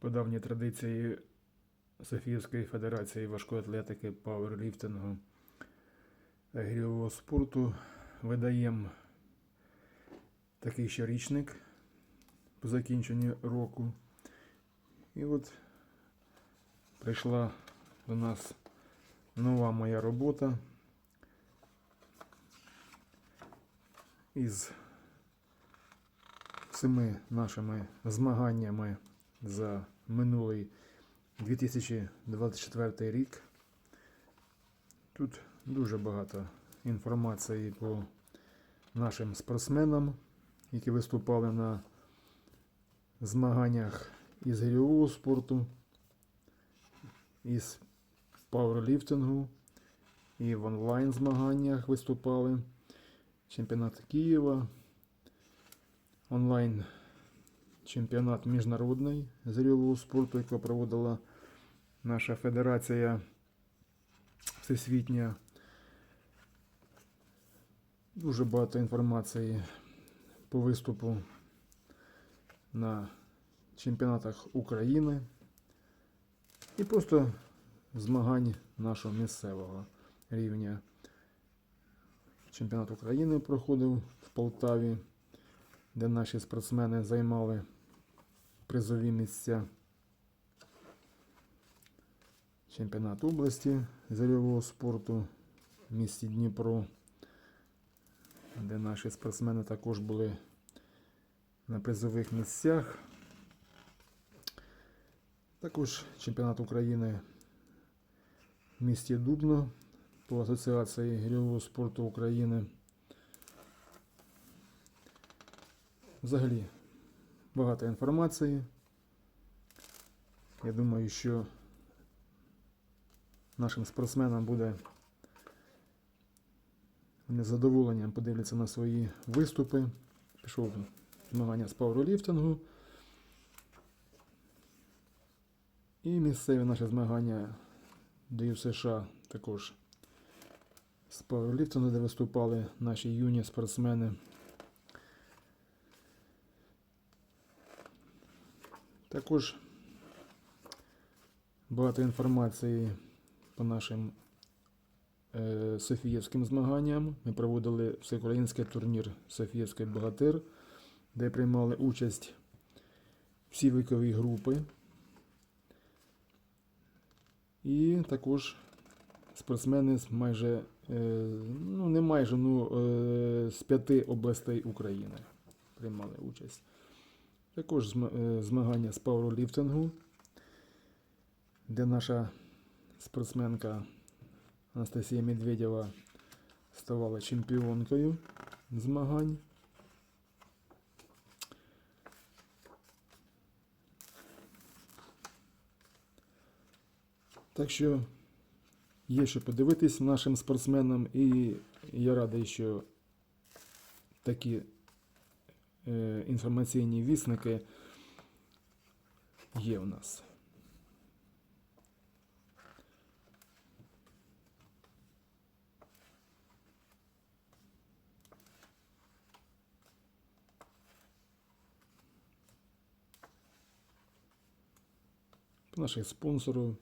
по давній традиції Софіївської Федерації важкої атлетики, пауерліфтингу та гірьового спорту видаємо такий щорічник по закінченню року. І от прийшла до нас нова моя робота із всіми нашими змаганнями за минулий 2024 рік. Тут дуже багато інформації по нашим спортсменам, які виступали на змаганнях із гірьового спорту, із пауерліфтингу і в онлайн змаганнях виступали. Чемпіонат Києва, онлайн чемпіонат міжнародний з гірьового спорту, який проводила наша федерація всесвітня. Дуже багато інформації по виступу на чемпіонатах України і просто змагань нашого місцевого рівня. Чемпіонат України проходив в Полтаві, де наші спортсмени займали призові місця. Чемпіонат області з гирьового спорту в місті Дніпро, де наші спортсмени також були на призових місцях. Також чемпіонат України в місті Дубно по Асоціації гірьового спорту України. Взагалі багато інформації. Я думаю, що нашим спортсменам буде вони з задоволенням подивляться на свої виступи. Пішов змагання з пауерліфтингу. І місцеві наші змагання до США також з пауерліфтингу, де виступали наші юні спортсмени. Також багато інформації по нашим е, Софіївським змаганням. Ми проводили всеукраїнський турнір Софіївський Богатир, де приймали участь всі вікові групи. І також спортсмени з майже, е, ну не майже, ну е, з п'яти областей України приймали участь. Також е, змагання з пауерліфтингу, де наша спортсменка Анастасія Медведєва ставала чемпіонкою змагань. Так що є що подивитись нашим спортсменам, і я радий, що такі інформаційні вісники є у нас. Наших спонсорів,